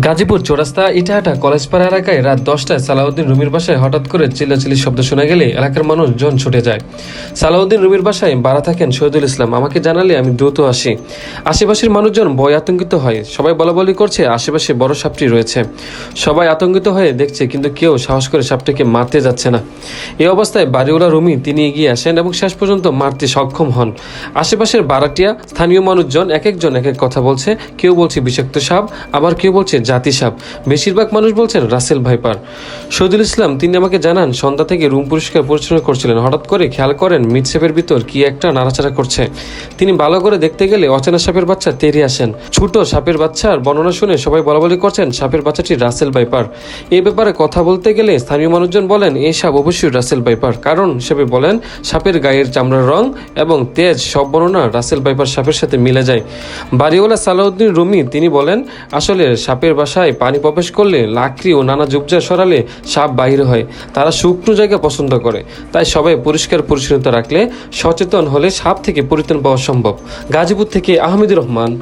গাজীপুর চৌরাস্তা ইটাহাটা কলেজপাড়া এলাকায় রাত দশটায় সালাউদ্দিন রুমির বাসায় হঠাৎ করে চিল্লাচিল্লির শব্দ শোনা গেলে এলাকার মানুষ জন ছুটে যায়। সালাউদ্দিন রুমির বাসায় বাড়া থাকেন শহীদুল ইসলাম। আমাকে জানালে আমি দ্রুত আসি। আশেপাশের মানুষজন ভয় আতঙ্কিত হয়। সবাই বলা বলি করছে, আশেপাশে বড় সাপটি রয়েছে। সবাই আতঙ্কিত হয়ে দেখছে, কিন্তু কেউ সাহস করে সাপটিকে মারতে যাচ্ছে না। এই অবস্থায় বাড়িওয়ালা রুমি তিনি এগিয়ে আসেন এবং শেষ পর্যন্ত মারতে সক্ষম হন। আশেপাশের বারাটিয়া স্থানীয় মানুষজন এক একজন এক এক কথা বলছে। কেউ বলছে বিষাক্ত সাপ, আবার কেউ বলছে জাতি সাপ বেশিরভাগ মানুষ বলছেন রাসেল ভাইপার। শহীদুল ইসলাম, তিনি আমাকে জানান, সন্ধ্যা থেকে রুম পরিষ্কার পরিচ্ছন্ন করছিলেন। হঠাৎ করে খেয়াল করেন মিটসেপের ভিতর কি একটা নাড়াচাড়া করছে। তিনি ভালো করে দেখতে গেলে অচেনা সাপের বাচ্চা তেরে আসেন। ছোট সাপের বাচ্চার বর্ণনা শুনে সবাই বলা বলি করছেন, সাপের বাচ্চাটি রাসেল ভাইপার। এই ব্যাপারে কথা বলতে গেলে স্থানীয় মানুষজন বলেন এই সাপ অবশ্যই রাসেল ভাইপার। কারণ হিসেবে বলেন, সাপের গায়ের চামড়ার রং এবং তেজ সব বর্ণনা রাসেল ভাইপার সাপের সাথে মিলে যায়। বাড়িওয়ালা সালাউদ্দিন রুমি, তিনি বলেন, আসলে সাপের বাসায় পানি প্রবেশ করলে লাকড়ি ও নানা জুবজা সরালে সাপ বাহির হয়। তারা শুকনো জায়গা পছন্দ করে। তাই সবাই পরিষ্কার পরিচ্ছন্নতা রাখলে সচেতন হলে সাপ থেকে পরিত্রাণ পাওয়া সম্ভব। গাজীপুর থেকে আহমেদুর রহমান।